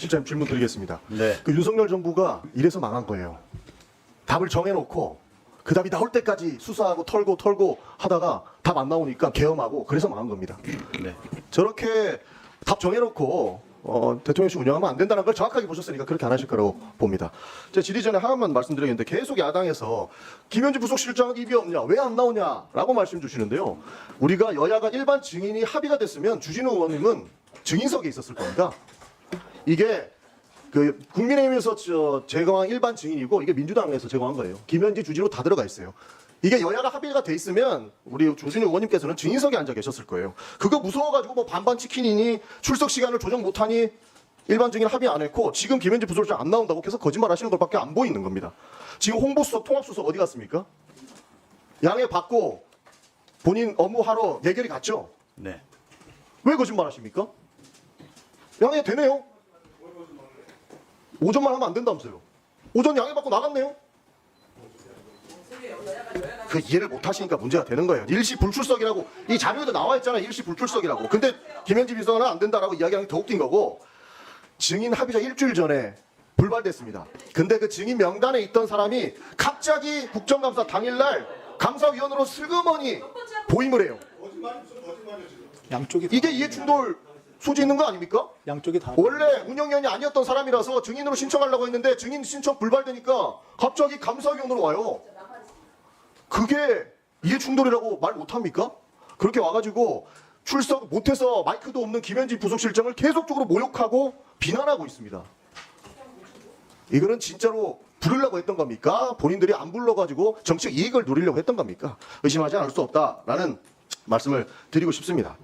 실장님 질문 드리겠습니다. 네. 그 윤석열 정부가 이래서 망한 거예요. 답을 정해놓고 그 답이 나올 때까지 수사하고 털고 털고 하다가 답 안 나오니까 계엄하고 그래서 망한 겁니다. 네. 저렇게 답 정해놓고 어, 대통령실 운영하면 안 된다는 걸 정확하게 보셨으니까 그렇게 안 하실 거라고 봅니다. 제가 질의 전에 하나만 말씀드리겠는데 계속 야당에서 김현지 부속실장 입이 없냐, 왜 안 나오냐라고 말씀 주시는데요. 우리가 여야가 일반 증인이 합의가 됐으면 주진우 의원님은 증인석에 있었을 겁니다. 이게 그 국민의힘에서 저 제거한 일반 증인이고 이게 민주당에서 제거한 거예요. 김현지 주진우 다 들어가 있어요. 이게 여야가 합의가 돼 있으면 우리 조진우 의원님께서는 증인석에 앉아 계셨을 거예요. 그거 무서워가지고 뭐 반반 치킨이니 출석 시간을 조정 못하니 일반 증인 합의 안 했고 지금 김현지 부소장 안 나온다고 계속 거짓말 하시는 것밖에 안 보이는 겁니다. 지금 홍보수석 통합수석 어디 갔습니까? 양해 받고 본인 업무하러 예결이 갔죠? 네. 왜 거짓말 하십니까? 양해 되네요. 오전만 하면 안 된다면서요. 오전 양해 받고 나갔네요. 그 이해를 못 하시니까 문제가 되는 거예요. 일시 불출석이라고 이 자료에도 나와 있잖아. 일시 불출석이라고. 근데 김현지 비서관은 안 된다라고 이야기하는 게 더 웃긴 거고 증인 합의자 일주일 전에 불발됐습니다. 근데 그 증인 명단에 있던 사람이 갑자기 국정감사 당일날 감사위원으로 슬그머니 보임을 해요. 양쪽이 다, 이게 이해 충돌 소지 있는 거 아닙니까? 양쪽이 다 원래 운영위원이 아니었던 사람이라서 증인으로 신청하려고 했는데 증인 신청 불발되니까 갑자기 감사위원으로 와요. 그게 이해 충돌이라고 말 못합니까? 그렇게 와가지고 출석 못해서 마이크도 없는 김현지 부속실장을 계속적으로 모욕하고 비난하고 있습니다. 이거는 진짜로 부르려고 했던 겁니까? 본인들이 안 불러가지고 정치적 이익을 누리려고 했던 겁니까? 의심하지 않을 수 없다라는 말씀을 드리고 싶습니다.